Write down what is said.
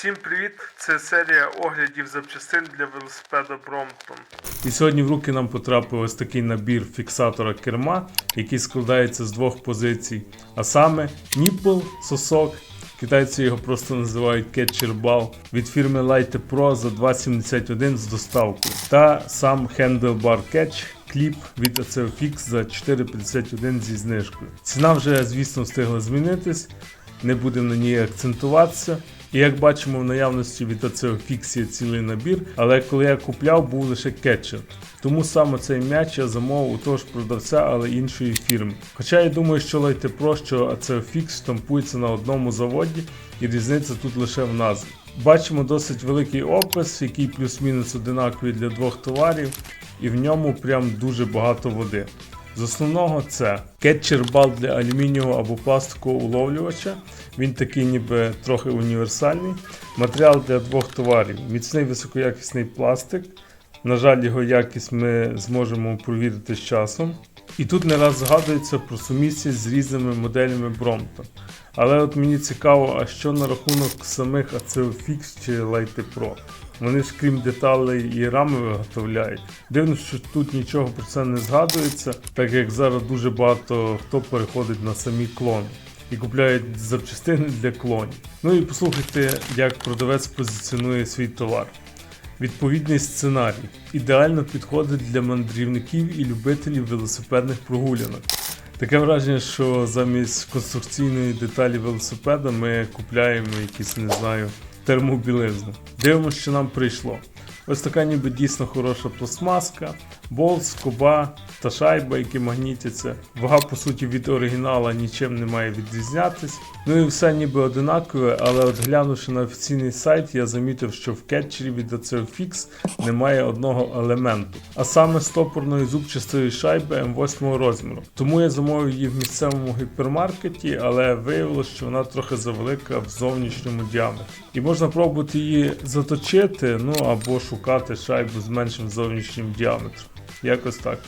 Всім привіт! Це серія оглядів запчастин для велосипеда Бромтон. І сьогодні в руки нам потрапив ось такий набір фіксатора керма, який складається з двох позицій, а саме ніпл, сосок. Китайці його просто називають Catcher Ball від фірми Light Pro за 2,71 з доставкою. Та сам Handlebar Catch кліп від ACOFix за 4,51 зі знижкою. Ціна вже, звісно, встигла змінитись, не будемо на ній акцентуватися. І як бачимо, в наявності від ACOFix є цілий набір, але коли я купляв, був лише кетчер. Тому саме цей м'яч я замовив у того ж продавця, але іншої фірми. Хоча я думаю, що Light Pro, що ACOFix штампується на одному заводі, і різниця тут лише в назві. Бачимо досить великий опис, який плюс-мінус одинаковий для двох товарів, і в ньому прям дуже багато води. З основного це кетчер-бал для алюмінієвого або пластикового уловлювача. Він такий ніби трохи універсальний. Матеріал для двох товарів. Міцний високоякісний пластик. На жаль, його якість ми зможемо провірити з часом. І тут не раз згадується про сумісність з різними моделями Brompton. Але от мені цікаво, а що на рахунок самих ACOFix чи Light Pro? Вони ж крім деталей і рами виготовляють. Дивно, що тут нічого про це не згадується, так як зараз дуже багато хто переходить на самі клони і купляють запчастини для клонів. Ну і послухайте, як продавець позиціонує свій товар. Відповідний сценарій ідеально підходить для мандрівників і любителів велосипедних прогулянок. Таке враження, що замість конструкційної деталі велосипеда ми купляємо якісь, не знаю, термобілизну. Дивимося, що нам прийшло. Ось така ніби дійсно хороша пластмаска, болт, скоба та шайба, які магнітяться. Вага, по суті, від оригінала нічим не має відрізнятись. Ну і все ніби одинакове, але от глянувши на офіційний сайт, я замітив, що в кетчері від ACOFix немає одного елементу, а саме стопорної зубчастої шайби М8 розміру. Тому я замовив її в місцевому гіпермаркеті, але виявилося, що вона трохи завелика в зовнішньому діаметрі. І можна пробувати її заточити, ну або шукати шайбу з меншим зовнішнім діаметром. Якось так.